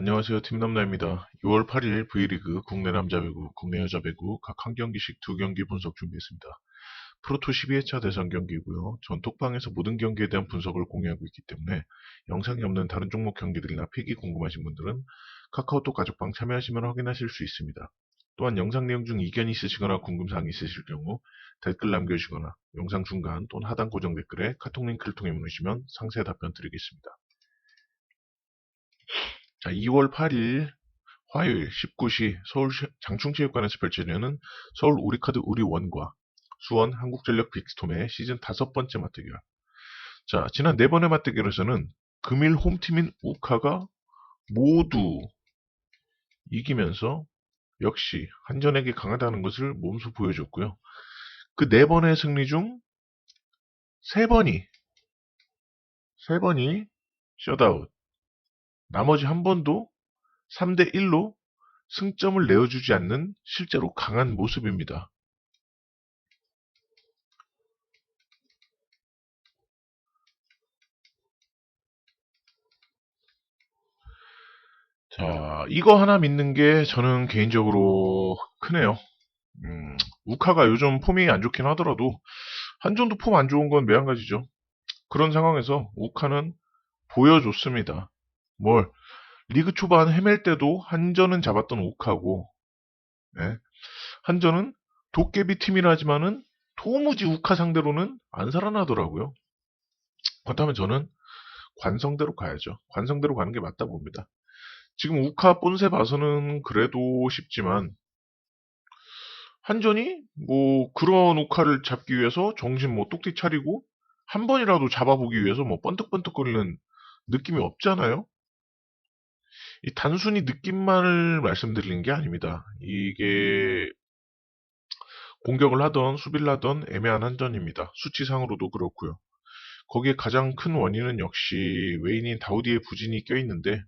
안녕하세요. 팀남나입니다. 6월 8일 V리그 국내 남자 배구, 국내 여자 배구 각 한 경기씩 두 경기 분석 준비했습니다. 프로토 12회차 대선 경기고요. 전톡방에서 모든 경기에 대한 분석을 공유하고 있기 때문에 영상이 없는 다른 종목 경기들이나 픽이 궁금하신 분들은 카카오톡 가족방 참여하시면 확인하실 수 있습니다. 또한 영상 내용 중 이견이 있으시거나 궁금사항이 있으실 경우 댓글 남겨주시거나 영상 중간 또는 하단 고정 댓글에 카톡 링크를 통해 문의시면 상세 답변 드리겠습니다. 자, 2월 8일 화요일 19시 서울 장충체육관에서 펼쳐지는 서울 우리카드 우리원과 수원 한국전력 빅스톰의 시즌 다섯 번째 맞대결. 자, 지난 네 번의 맞대결에서는 금일 홈팀인 우카가 모두 이기면서 역시 한전에게 강하다는 것을 몸소 보여줬고요. 그 네 번의 승리 중 세 번이 세 번이 셧아웃. 나머지 한 번도 3대 1로 승점을 내어주지 않는 실제로 강한 모습입니다. 자, 이거 하나 믿는 게 저는 개인적으로 크네요. 음, 우카가 요즘 폼이 안 좋긴 하더라도 한전도 폼 안 좋은 건 매한가지죠. 그런 상황에서 우카는 보여줬습니다. 뭘 리그 초반 헤맬 때도 한전은 잡았던 우카고 네. 한전은 도깨비 팀이라 하지만은 도무지 우카 상대로는 안 살아나더라고요. 그렇다면 저는 관성대로 가야죠. 관성대로 가는 게 맞다 봅니다. 지금 우카 본세 봐서는 그래도 쉽지만 한전이 뭐 그런 우카를 잡기 위해서 정신 뭐 똑띠 차리고 한 번이라도 잡아보기 위해서 뭐 번뜩번뜩거리는 느낌이 없잖아요. 이 단순히 느낌만을 말씀드리는 게 아닙니다. 이게 공격을 하던 수비를 하던 애매한 한전입니다. 수치상으로도 그렇고요. 거기에 가장 큰 원인은 역시 외인인 다우디의 부진이 껴있는데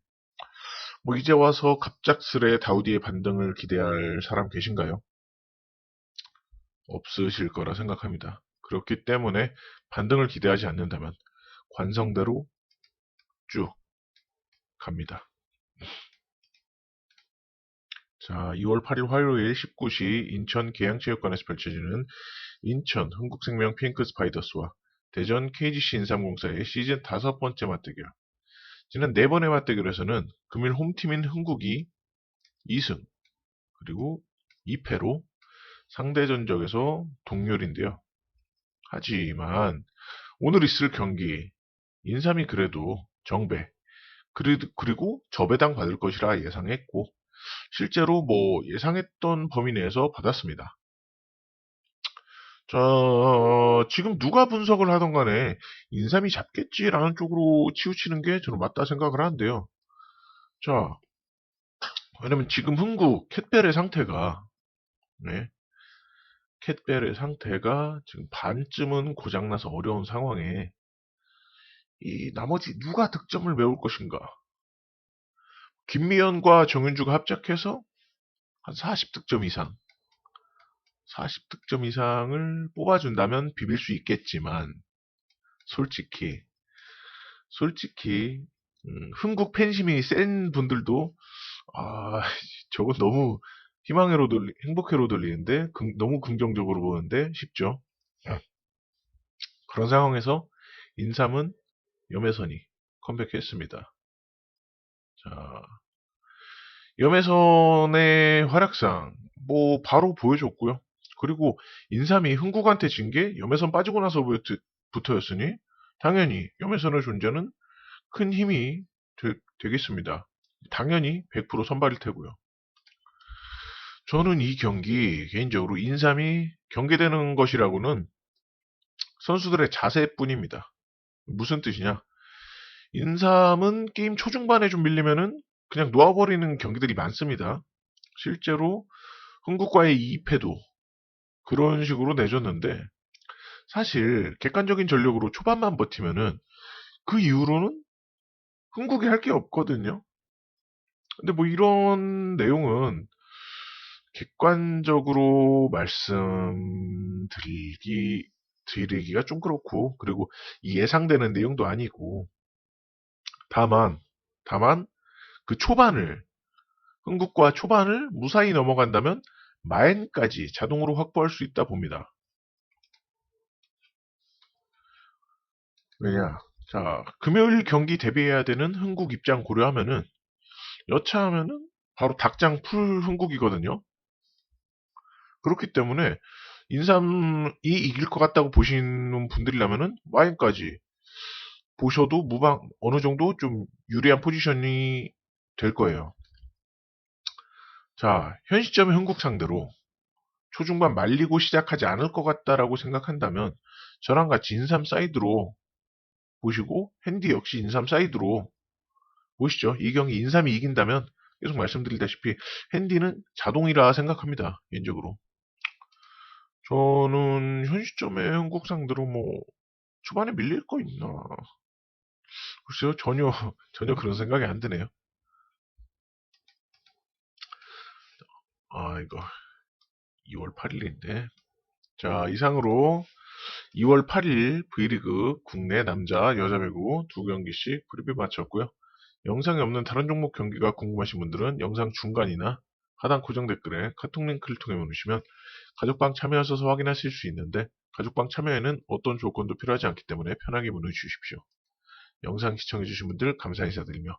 뭐 이제 와서 갑작스레 다우디의 반등을 기대할 사람 계신가요? 없으실 거라 생각합니다. 그렇기 때문에 반등을 기대하지 않는다면 관성대로 쭉 갑니다. 자, 2월 8일 화요일 19시 인천 계양체육관에서 펼쳐지는 인천 흥국생명 핑크 스파이더스와 대전 KGC 인삼공사의 시즌 다섯 번째 맞대결. 지난 네 번의 맞대결에서는 금일 홈팀인 흥국이 2승 그리고 2패로 상대 전적에서 동률인데요. 하지만 오늘 있을 경기 인삼이 그래도 정배 그리고 저배당 받을 것이라 예상했고 실제로 뭐 예상했던 범위 내에서 받았습니다. 자, 지금 누가 분석을 하던 간에 인삼이 잡겠지라는 쪽으로 치우치는 게 저는 맞다 생각을 하는데요. 자, 왜냐면 지금 흥국 캣벨의 상태가 네, 캣벨의 상태가 지금 반쯤은 고장나서 어려운 상황에 이 나머지 누가 득점을 메울 것인가 김미연과 정윤주가 합작해서 한 40득점 이상, 40득점 이상을 뽑아준다면 비빌 수 있겠지만, 솔직히, 솔직히, 음, 흥국 팬심이 센 분들도, 아, 저건 너무 희망회로 돌리, 행복회로 돌리는데, 금, 너무 긍정적으로 보는데, 쉽죠? 그런 상황에서 인삼은 염혜선이 컴백했습니다. 자, 염혜선의 활약상 뭐 바로 보여줬고요. 그리고 인삼이 흥국한테 진 게 염혜선 빠지고 나서부터였으니 당연히 염혜선의 존재는 큰 힘이 되, 겠습니다 당연히 100% 선발일 테고요. 저는 이 경기 개인적으로 인삼이 경계되는 것이라고는 선수들의 자세뿐입니다. 무슨 뜻이냐? 인삼은 게임 초중반에 좀 밀리면은 그냥 놓아버리는 경기들이 많습니다. 실제로 흥국과의 2패도 그런 식으로 내줬는데 사실 객관적인 전력으로 초반만 버티면은 그 이후로는 흥국이 할 게 없거든요. 근데 뭐 이런 내용은 객관적으로 말씀드리기 드리기가 좀 그렇고 그리고 예상되는 내용도 아니고 다만 다만 그 초반을 흥국과 초반을 무사히 넘어간다면 마엔까지 자동으로 확보할 수 있다 봅니다. 왜냐? 자, 금요일 경기 대비해야 되는 흥국 입장 고려하면은 여차하면은 바로 닭장 풀 흥국이거든요. 그렇기 때문에 인삼이 이길 것 같다고 보시는 분들이라면은 와인까지 보셔도 무방 어느 정도 좀 유리한 포지션이 될 거예요. 자, 현 시점의 흥국 상대로 초중반 말리고 시작하지 않을 것 같다라고 생각한다면 저랑 같이 인삼 사이드로 보시고 핸디 역시 인삼 사이드로 보시죠. 이 경기 인삼이 이긴다면 계속 말씀드리다시피 핸디는 자동이라 생각합니다. 개인적으로. 저는 현 시점에 한국 상대로 뭐 초반에 밀릴 거 있나 글쎄요 전혀 전혀 그런 생각이 안 드네요. 아 이거 2월 8일인데 자 이상으로 2월 8일 V리그 국내 남자 여자 배구 두 경기씩 프리뷰 마쳤고요. 영상에 없는 다른 종목 경기가 궁금하신 분들은 영상 중간이나 하단 고정 댓글에 카톡 링크를 통해 보내주시면 가족방 참여하셔서 확인하실 수 있는데 가족방 참여에는 어떤 조건도 필요하지 않기 때문에 편하게 문의 주십시오. 영상 시청해주신 분들 감사 인사드리며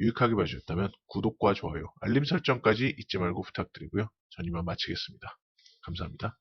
유익하게 봐주셨다면 구독과 좋아요, 알림 설정까지 잊지 말고 부탁드리고요. 전 이만 마치겠습니다. 감사합니다.